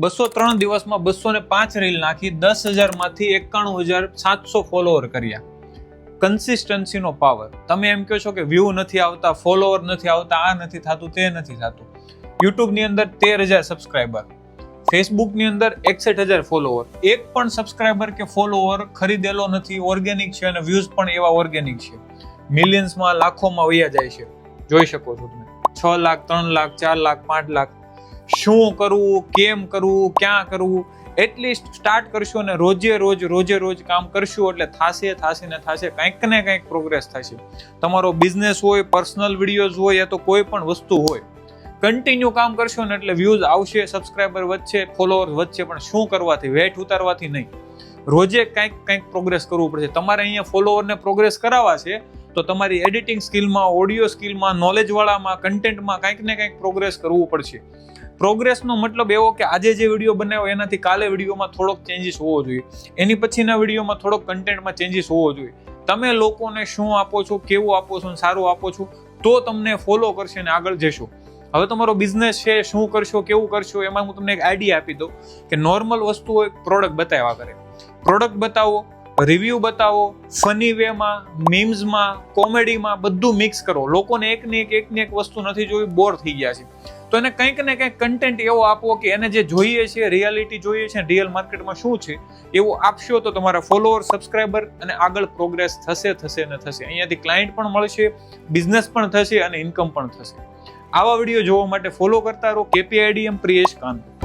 બસો ત્રણ દિવસમાં બસો ને પાંચ રીલ નાખી દસ હજારમાંથી એકાણું હજાર સાતસો ફોલોવર કર્યા. કન્સિસ્ટન્સીનો પાવર તમે એમ કહો છો કે વ્યૂ નથી આવતા ફોલોવર નથી આવતા, આ નથી થતું, તે નથી થતું. યુટ્યુબની અંદર તેર હજાર સબસ્ક્રાઈબર ફેસબુકની અંદર એકસઠ હજાર ફોલોવર એક પણ સબસ્ક્રાઈબર કે ફોલોવર ખરીદેલો નથી ઓર્ગેનિક છે અને વ્યૂઝ પણ એવા ઓર્ગેનિક છે. મિલિયન્સમાં લાખોમાં વયા જાય છે. જોઈ શકો છો તમે. છ લાખ, ત્રણ લાખ, ચાર લાખ, પાંચ લાખ. શું કરવું કેમ કરવું ક્યાં કરવું એટલીસ્ટ સ્ટાર્ટ કરશો અને રોજે રોજ રોજે રોજ કામ કરશું એટલે થાશે થાશે ને થાશે કંઈક ને કંઈક પ્રોગ્રેસ થશે. તમારો બિઝનેસ હોય પર્સનલ વિડીયોઝ હોય, યા તો કોઈ પણ વસ્તુ હોય કન્ટિન્યુ કામ કરશો ને એટલે વ્યૂઝ આવશે સબસ્ક્રાઈબર વધશે ફોલોઅર્સ વધશે, પણ શું કરવાથી? વેટ ઉતારવાથી નહીં. રોજે કંઈક કંઈક પ્રોગ્રેસ કરવું પડશે. તમારે અહીંયા ફોલોઅરને પ્રોગ્રેસ કરાવવા છે તો તમારી એડિટિંગ સ્કિલમાં ઓડિયો સ્કિલમાં નોલેજવાળામાં કન્ટેન્ટમાં કંઈક ને કંઈક પ્રોગ્રેસ કરવું પડશે. પ્રોગ્રેસનો મતલબ એવો કે આજે જે વીડિયો બનાવ્યો એનાથી કાલે વિડીયોમાં થોડોક ચેન્જીસ હોવો જોઈએ. એની પછીના વિડીયોમાં થોડોક કન્ટેન્ટમાં ચેન્જીસ હોવો જોઈએ. તમે લોકોને શું આપો છો, કેવું આપો છો સારું આપો છો, તો તમને ફોલો કરશે અને આગળ જશો. હવે તમારો બિઝનેસ છે, શું કરશો, કેવું કરશો, એમાં હું તમને એક આઈડિયા આપી દઉં કે નોર્મલ વસ્તુ હોય પ્રોડક્ટ બતાવ્યા કરે. પ્રોડક્ટ બતાવો રિવ્યુ બતાવો ફની વેમાં મીમ્સમાં કોમેડીમાં બધું મિક્સ કરો. લોકોને એકને એક એકને એક વસ્તુ નથી જોઈ બોર થઈ ગયા છે. તો એને કંઈક ને કંઈક કન્ટેન્ટ એવો આપવો કે એને જે જોઈએ છે રિયાલિટી જોઈએ છે રિયલ માર્કેટમાં શું છે, એવું આપશો તો તમારા ફોલોઅર સબસ્ક્રાઈબર અને આગળ પ્રોગ્રેસ થશે થશે ને થશે. અહીંયાથી ક્લાયન્ટ પણ મળશે બિઝનેસ પણ થશે અને ઇન્કમ પણ થશે. આવા વીડિયો જોવા માટે ફોલો કરતા રહો. કેપીઆઈડીએમ પ્રિયેશ કાંત